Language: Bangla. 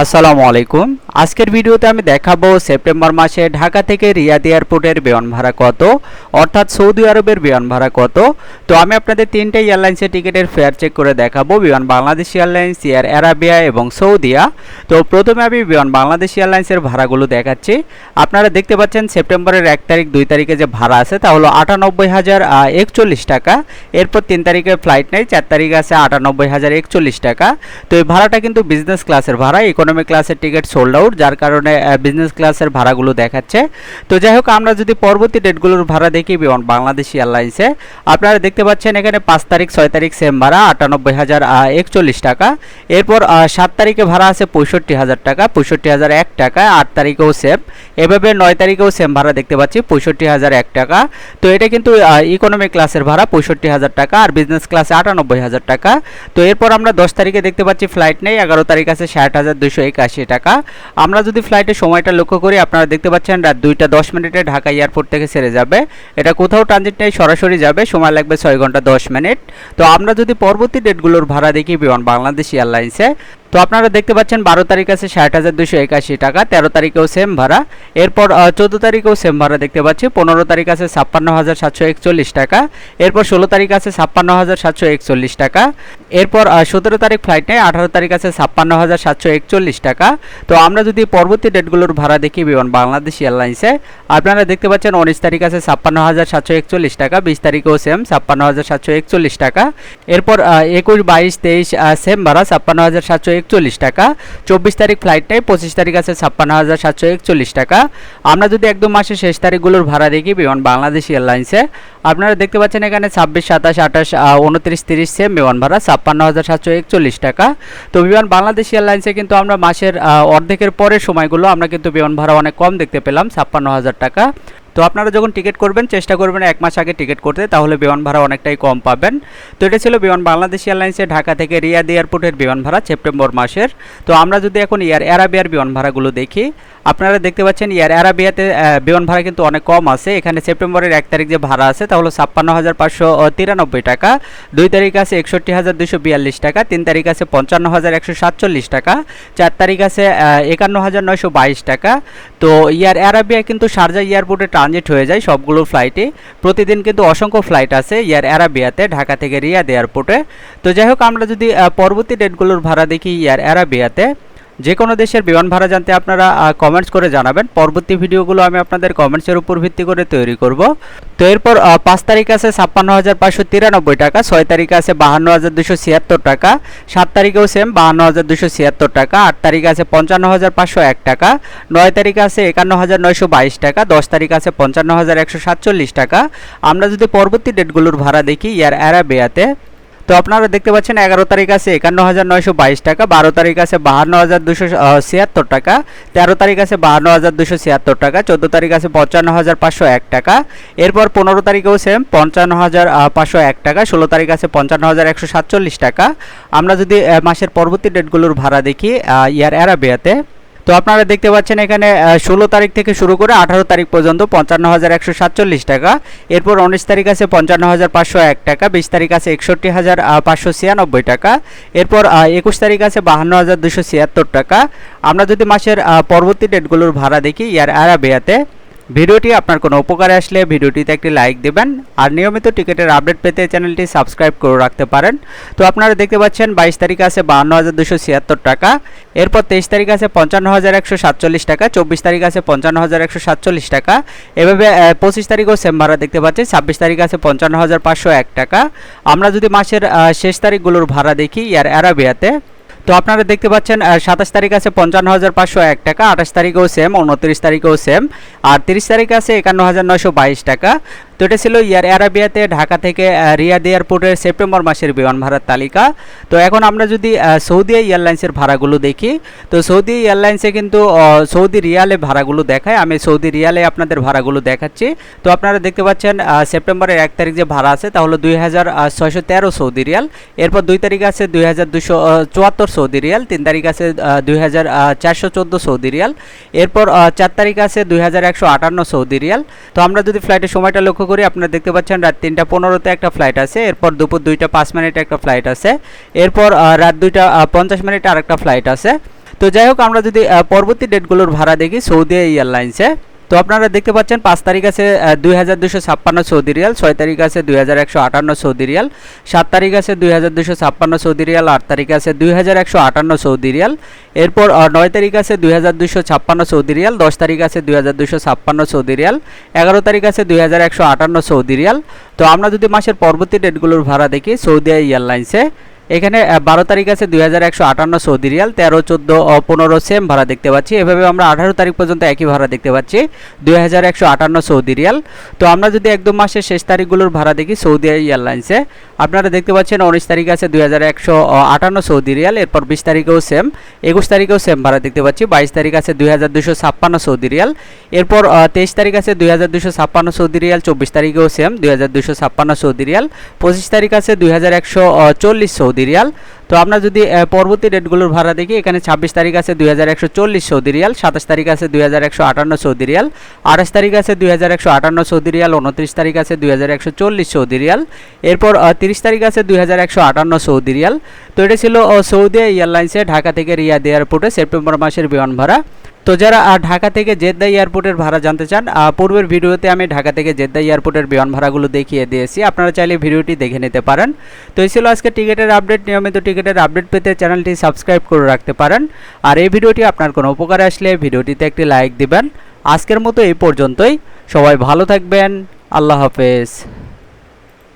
আসসালামু আলাইকুম। আজকের ভিডিওতে আমি দেখাবো সেপ্টেম্বর মাসে ঢাকা থেকে রিয়াদ এয়ারপোর্টের বিমান ভাড়া কত, অর্থাৎ সৌদি আরবের বিমান ভাড়া কত। তো আমি আপনাদের তিনটে এয়ারলাইন্সের টিকিটের ফেয়ার চেক করে দেখাবো, বিমান বাংলাদেশ এয়ারলাইন্স, এয়ার অ্যারাবিয়া এবং সৌদিয়া। তো প্রথমে আমি বিমান বাংলাদেশ এয়ারলাইন্সের ভাড়াগুলো দেখাচ্ছি। আপনারা দেখতে পাচ্ছেন সেপ্টেম্বরের এক তারিখ, দুই তারিখে যে ভাড়া আছে তা হলো আটানব্বই হাজার একচল্লিশ টাকা। এরপর তিন তারিখে ফ্লাইট নেই, চার তারিখে আছে আটানব্বই হাজার, একচল্লিশ টাকা। তো এই ভাড়াটা কিন্তু বিজনেস ক্লাসের ভাড়া ইকোনমি ক্লাসের টিকিট সোল্ড আউট যার কারণে বিজনেস ক্লাসের ভাড়াগুলো দেখাচ্ছে। তো যাই হোক, আমরা যদি পরবর্তী ডেটগুলোর ভাড়া দেখি বাংলাদেশ এয়ারলাইন্সে আপনারা দেখতে পাচ্ছেন এখানে পাঁচ তারিখ, ছয় তারিখ সেম ভাড়া, আটানব্বই হাজার একচল্লিশ টাকা। এরপর সাত তারিখে ভাড়া আছে পঁয়ষট্টি হাজার টাকা, পঁয়ষট্টি হাজার এক টাকা, আট তারিখেও সেম এভাবে নয় তারিখেও সেম ভাড়া দেখতে পাচ্ছি, পঁয়ষট্টি হাজার এক টাকা। তো এটা কিন্তু ইকোনমি ক্লাসের ভাড়া, পঁয়ষট্টি হাজার টাকা, আর বিজনেস ক্লাসে আটানব্বই হাজার টাকা। তো এরপর আমরা দশ তারিখে দেখতে পাচ্ছি ফ্লাইট নেই, এগারো তারিখ আছে ষাট হাজার দুশো একাশি টাকা। আমরা যদি ফ্লাইটের সময়টা লক্ষ্য করি, আপনারা দেখতে পাচ্ছেন রাত দুইটা দশ মিনিটে ঢাকা এয়ারপোর্ট থেকে সেরে যাবে। এটা কোথাও ট্রানজিট নেই সরাসরি যাবে, সময় লাগবে ছয় ঘণ্টা দশ মিনিট। তো আমরা যদি পরবর্তী ডেটগুলোর ভাড়া দেখি বিমান বাংলাদেশ এয়ারলাইন্সে তো আপনারা দেখতে পাচ্ছেন বারো তারিখ আছে ষাট হাজার দুশো একাশি টাকা, তেরো তারিখেও সেম ভাড়া। এরপর চোদ্দ তারিখেও সেম ভাড়া দেখতে পাচ্ছি। পনেরো তারিখ আছে ছাপ্পান্ন হাজার সাতশো একচল্লিশ টাকা। এরপর ষোলো তারিখ আছে ছাপ্পান্ন হাজার সাতশো একচল্লিশ টাকা। এরপর সতেরো তারিখ ফ্লাইট নেই আঠারো তারিখ আছে ছাপ্পান্ন হাজার সাতশো একচল্লিশ টাকা। তো আমরা যদি পরবর্তী ডেটগুলোর ভাড়া দেখি বিমান বাংলাদেশ এয়ারলাইন্সে, আপনারা দেখতে পাচ্ছেন উনিশ তারিখ আছে ছাপ্পান্ন হাজার সাতশো একচল্লিশ টাকা, বিশ তারিখেও সেম ছাপ্পান্ন হাজার সাতশো একচল্লিশ টাকা। এরপর একুশ, বাইশ, তেইশ সেম ভাড়া ছাপ্পান্ন হাজার সাতশো একচল্লিশ টাকা। চব্বিশ তারিখ ফ্লাইট নেই পঁচিশ তারিখ আছে ছাপ্পান্ন হাজার সাতশো একচল্লিশ টাকা। আমরা যদি একদম মাসের শেষ তারিখগুলোর ভাড়া দেখি, বিমান বাংলাদেশ এয়ারলাইন্সে, আপনারা দেখতে পাচ্ছেন এখানে ছাব্বিশ, সাতাশ, আঠাশ উনত্রিশ, তিরিশ সেম বিমান ভাড়া, ছাপ্পান্ন হাজার সাতশো একচল্লিশ টাকা। তো বিমান বাংলাদেশ এয়ারলাইন্সে কিন্তু আমরা মাসের অর্ধেকের পরের সময়গুলো আমরা কিন্তু বিমান ভাড়া অনেক কম দেখতে পেলাম, ছাপ্পান্ন হাজার টাকা। তো আপনারা যখন টিকিট করবেন, চেষ্টা করবেন এক মাস আগে টিকিট করতে, তাহলে বিমান ভাড়া অনেকটাই কম পাবেন। তো এটা ছিল বিমান বাংলাদেশ এয়ারলাইন্সের ঢাকা থেকে রিয়াদ এয়ারপোর্টের বিমান ভাড়া, সেপ্টেম্বর মাসের। তো আমরা যদি এখন এয়ার অ্যারাবিয়ার বিমান ভাড়াগুলো দেখি আপনারা দেখতে পাচ্ছেন এয়ার অ্যারাবিয়াতে আহ, বিমান ভাড়া কিন্তু অনেক কম আছে। এখানে সেপ্টেম্বরের এক তারিখ যে ভাড়া আছে তাহলে ছাপ্পান্ন হাজার পাঁচশো তিরানব্বই টাকা। দুই তারিখ আছে একষট্টি হাজার দুশো বিয়াল্লিশ টাকা তিন তারিখ আছে পঞ্চান্ন হাজার একশো সাতচল্লিশ টাকা চার তারিখ আছে একান্ন হাজার নয়শো বাইশ টাকা। তো এয়ার অ্যারাবিয়া কিন্তু শারজা এয়ারপোর্টে ট্রানজিট হয়ে যায় সবগুলো ফ্লাইটে প্রতিদিন কিন্তু অসংখ্য ফ্লাইট আছে এয়ার অ্যারাবিয়াতে ঢাকা থেকে রিয়াদ এয়ারপোর্টে। তো যাই হোক আমরা যদি পরবর্তী ডেটগুলোর ভাড়া দেখি এয়ার অ্যারাবিয়াতে যে কোনো দেশের বিমান ভাড়া জানতে আপনারা কমেন্টস করে জানাবেন। পরবর্তী ভিডিওগুলো আমি আপনাদের কমেন্টসের উপর ভিত্তি করে তৈরি করব। তো এরপর পাঁচ তারিখ আছে ছাপ্পান্ন হাজার পাঁচশো তিরানব্বই টাকা, ছয় তারিখ আছে বাহান্ন হাজার দুশো ছিয়াত্তর টাকা, সাত তারিখেও সেম বাহান্ন হাজার দুশো ছিয়াত্তর টাকা, আট তারিখ আছে পঞ্চান্ন হাজার পাঁচশো এক টাকা, নয় তারিখ আছে একান্ন হাজার নয়শো বাইশ টাকা, দশ তারিখ আছে পঞ্চান্ন হাজার একশো সাতচল্লিশ টাকা। আমরা যদি পরবর্তী ডেটগুলোর ভাড়া দেখি ইয়ার অ্যারাবিয়াতে তো আপনারা দেখতে পাচ্ছেন এগারো তারিখ আছে একান্ন হাজার নয়শো বাইশ টাকা, বারো তারিখ আছে বাহান্ন হাজার দুশো ছিয়াত্তর টাকা, তেরো তারিখ আছে বাহান্ন হাজার দুশো ছিয়াত্তর টাকা, চোদ্দ তারিখ আছে পঞ্চান্ন হাজার পাঁচশো এক টাকা, এরপর পনেরো তারিখেও সেম পঞ্চান্ন হাজার পাঁচশো এক টাকা, ষোলো তারিখ আছে পঞ্চান্ন হাজার একশো সাতচল্লিশ টাকা। আমরা যদি মাসের পরবর্তী ডেটগুলোর ভাড়া দেখি ইয়ার অ্যারাবিয়াতে তো আপনারা দেখতে পাচ্ছেন এখানে ষোলো তারিখ থেকে শুরু করে আঠারো তারিখ পর্যন্ত পঞ্চান্ন হাজার একশো সাতচল্লিশ টাকা। এরপর উনিশ তারিখ আছে পঞ্চান্ন হাজার পাঁচশো এক টাকা, বিশ তারিখ আছে একষট্টি হাজার পাঁচশো ছিয়ানব্বই টাকা। এরপর একুশ তারিখ আছে বাহান্ন হাজার দুশো ছিয়াত্তর টাকা। আমরা যদি মাসের পরবর্তী ডেটগুলোর ভাড়া দেখি ইয়ার আরাবিয়াতে ভিডিওটি আপনার কোনো উপকারে আসলে ভিডিওটিতে একটি লাইক দেবেন আর নিয়মিত টিকিটের আপডেট পেতে চ্যানেলটি সাবস্ক্রাইব করে রাখতে পারেন। তো আপনারা দেখতে পাচ্ছেন বাইশ তারিখ আছে বাহান্ন হাজার দুশো ছিয়াত্তর টাকা, এরপর তেইশ তারিখ আছে পঞ্চান্ন হাজার একশো সাতচল্লিশ টাকা, চব্বিশ তারিখ আছে পঞ্চান্ন হাজার একশো সাতচল্লিশ টাকা। এভাবে পঁচিশ তারিখও সেম ভাড়া দেখতে পাচ্ছি, ছাব্বিশ তারিখ আছে পঞ্চান্ন হাজার পাঁচশো এক টাকা। আমরা যদি মাসের শেষ তারিখগুলোর ভাড়া দেখি ইয়ার অ্যারাবিয়াতে তো আপনারা দেখতে পাচ্ছেন সাতাশ তারিখ আছে পঞ্চান্ন হাজার পাঁচশো এক টাকা, আঠাশ তারিখেও সেম উনত্রিশ তারিখেও সেম আর তিরিশ তারিখ আছে একান্ন হাজার নয়শো বাইশ টাকা। তো এটা ছিল ইয়ার অ্যারাবিয়াতে ঢাকা থেকে রিয়াদ এয়ারপোর্টের সেপ্টেম্বর মাসের বিমান ভাড়ার তালিকা। তো এখন আমরা যদি সৌদি এয়ারলাইন্সের ভাড়াগুলো দেখি, তো সৌদি এয়ারলাইন্সে কিন্তু সৌদি রিয়ালে ভাড়াগুলো দেখায়। আমি সৌদি রিয়ালে আপনাদের ভাড়াগুলো দেখাচ্ছি। তো আপনারা দেখতে পাচ্ছেন সেপ্টেম্বরের এক তারিখ যে ভাড়া আছে তাহলে দুই হাজার ছয়শো তেরো সৌদি রিয়াল। এরপর দুই তারিখ আছে দুই হাজার দুশো চুয়াত্তর সৌদি রিয়াল। তিন তারিখ আছে দুই হাজার চারশো চোদ্দ সৌদি রিয়াল। এরপর চার তারিখ আছে দুই হাজার একশো আটান্ন সৌদি রিয়াল। তো আমরা যদি ফ্লাইটের সময়টা লক্ষ্য করি আপনারা দেখতে পাচ্ছেন রাত তিনটা পনেরোতে একটা ফ্লাইট আছে, এরপর দুপুর দুইটা পাঁচ মিনিটে একটা ফ্লাইট আছে, এরপর রাত দুইটা পঞ্চাশ মিনিটে আরেকটা ফ্লাইট আছে। তো যাই হোক, আমরা যদি পরবর্তী ডেটগুলোর ভাড়া দেখি, সৌদি এয়ারলাইন্সে। তো আপনারা দেখতে পাচ্ছেন, পাঁচ তারিখ আছে দুই হাজার দুশো ছাপ্পান্ন সৌদি রিয়াল, ছয় তারিখ আছে দুই হাজার একশো আটান্ন সৌদি রিয়াল, সাত তারিখ আছে দুই হাজার দুশো ছাপ্পান্ন সৌদি রিয়াল, আট তারিখ আছে দুই হাজার একশো আটান্ন সৌদি রিয়াল। এরপর নয় তারিখ আছে দুই হাজার দুশো ছাপ্পান্ন সৌদি রিয়াল, দশ তারিখ আছে দুই হাজার দুশো ছাপ্পান্ন সৌদি রিয়াল, এগারো তারিখ আছে দুই হাজার একশো আটান্ন সৌদি রিয়াল। তো আমরা যদি মাসের পরবর্তী ডেটগুলোর ভাড়া দেখি, সৌদি এয়ারলাইন্সে এখানে বারো তারিখ আছে দুই হাজার একশো আটান্ন সৌদি রিয়াল, তেরো, চোদ্দ পনেরো সেম ভাড়া দেখতে পাচ্ছি। এভাবে আমরা আঠারো তারিখ পর্যন্ত একই ভাড়া দেখতে পাচ্ছি, দুই হাজার একশো আটান্ন সৌদি রিয়াল। তো আমরা যদি একদম মাসের শেষ তারিখগুলোর ভাড়া দেখি সৌদি এয়ারলাইন্সে, আপনারা দেখতে পাচ্ছেন উনিশ তারিখ আছে দুই হাজার একশো আটান্ন সৌদি রিয়াল, এরপর বিশ তারিখেও সেম, একুশ তারিখেও সেম ভাড়া দেখতে পাচ্ছি, বাইশ তারিখ আছে দুই হাজার দুশো ছাপ্পান্ন সৌদি রিয়াল। এরপর তেইশ তারিখ আছে দুই হাজার দুশো ছাপ্পান্ন সৌদি রিয়াল, চব্বিশ তারিখেও সেম, দুই হাজার দুশো ছাপ্পান্ন সৌদি রিয়াল। পঁচিশ তারিখ আছে দুই হাজার একশো চল্লিশ সৌদি রিয়াল তো আমরা যদি পরবর্তী ডেটগুলোর ভাড়া দেখি, এখানে ছাব্বিশ তারিখ আছে দুই হাজার একশো চল্লিশ সৌদি রিয়াল সাতাশ তারিখ আছে দুই হাজার একশো আটান্ন সৌদি রিয়াল আঠাশ তারিখ আছে দুই হাজার একশো আটান্ন সৌদি রিয়াল উনত্রিশ তারিখ আছে দুই হাজার একশো চল্লিশ সৌদি রিয়াল এরপর তিরিশ তারিখ আছে দুই হাজার একশো আটান্ন সৌদি রিয়াল তো এটা ছিল সৌদি এয়ারলাইন্সে ঢাকা থেকে রিয়াদ এয়ারপোর্টে সেপ্টেম্বর মাসের বিমান ভাড়া। তো যারা ঢাকা থেকে জেদ্দা এয়ারপোর্টের ভাড়া জানতে চান পূর্বের ভিডিওতে আমি ঢাকা থেকে জেদ্দা এয়ারপোর্টের বিমান ভাড়াগুলো দেখিয়ে দিয়েছি। আপনারা চাইলে ভিডিওটি দেখে নিতে পারেন। তো এই ছিল আজকে টিকিটের আপডেট। নিয়মিত টিকিটের আপডেট পেতে চ্যানেলটি সাবস্ক্রাইব করে রাখতে পারেন। আর এই ভিডিওটি আপনার কোনো উপকারে আসলে, ভিডিওটিতে একটি লাইক দিবেন। আজকের মতো এই পর্যন্তই। সবাই ভালো থাকবেন। আল্লাহ হাফেজ।